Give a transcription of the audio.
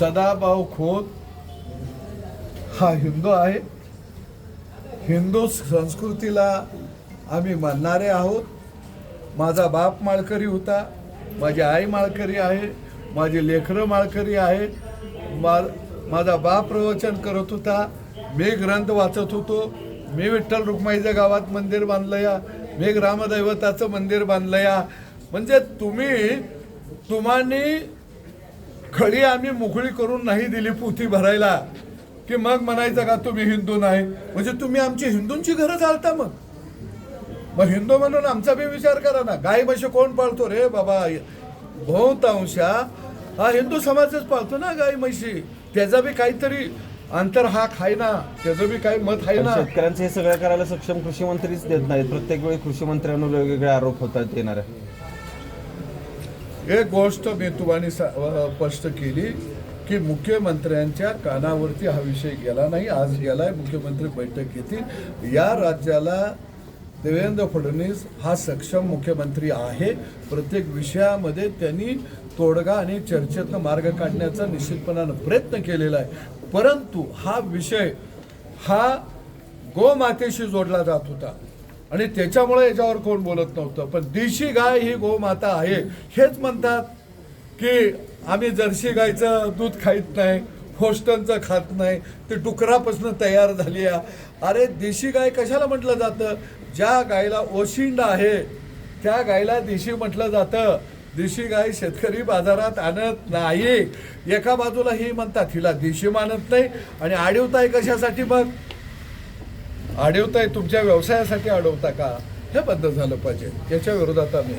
सदाभाऊ खोत. हा हिंदू आहे. हिंदू संस्कृतीला आम्ही मानणारे आहोत. माझा बाप माळकरी होता. माझी आई माळकरी आहे. माझी लेखरं माळकरी आहे. मा माझा बाप प्रवचन करत होता. मी ग्रंथ वाचत होतो. मी विठ्ठल रुक्माईच्या गावात मंदिर बांधलं या मी ग्रामदैवताचं मंदिर बांधलं या म्हणजे तुम्ही तुम्हानी खडी आम्ही मोकळी करून नाही दिली पोथी भरायला. की मग म्हणायचं का तुम्ही हिंदू नाही? म्हणजे तुम्ही आमची हिंदूंची घरं चालता मग. मग हिंदू म्हणून आमचा बी विचार करा ना. गाय म्हशी कोण पाळतो रे बाबा? बहुतांशा हा हिंदू समाजच पाळतो ना गाय म्हशी. त्याचा बी काहीतरी अंतर हा खाय ना. त्याचं बी काही मत आहे ना. शेतकऱ्यांचं हे सगळं करायला सक्षम कृषी मंत्रीच देत नाहीत. प्रत्येक वेळी कृषी मंत्र्यांवर वेगवेगळे आरोप होतात येणाऱ्या एक गोष्ट बेतुबानी सा- स्पष्ट केली की मुख्यमंत्र्यांच्या कानावरती हा विषय गेला नाही. आज गेलाय मुख्यमंत्री बैठक घेतील. या राज्याला देवेंद्र फडणवीस हा सक्षम मुख्यमंत्री आहे. प्रत्येक विषयामध्ये त्यांनी तोडगा आणि चर्चेतनं मार्ग काढण्याचा निश्चितपणानं प्रयत्न केलेला आहे. परंतु हा विषय हा गोमातेशी जोडला जात होता. आणि त्याच्यामुळे याच्यावर कोण बोलत नव्हतं. पण देशी गाय ही गोमाता आहे. हेच म्हणतात की आम्ही जर्सी गायचं दूध खाईत नाही होस्टनचं खात नाही ते डुकरापासून तयार झाली आहे. अरे देशी गाय कशाला म्हटलं जातं? ज्या गायला ओशिंड आहे त्या गायला देशी म्हटलं जातं. देशी गाय शेतकरी बाजारात आणत नाही. एका बाजूला ही म्हणतात हिला देशी मानत नाही. आणि आडीवताय कशासाठी मग? अडवताय तुमच्या व्यवसायासाठी अडवता का? हे बंद झालं पाहिजे. याच्या विरोधात आम्ही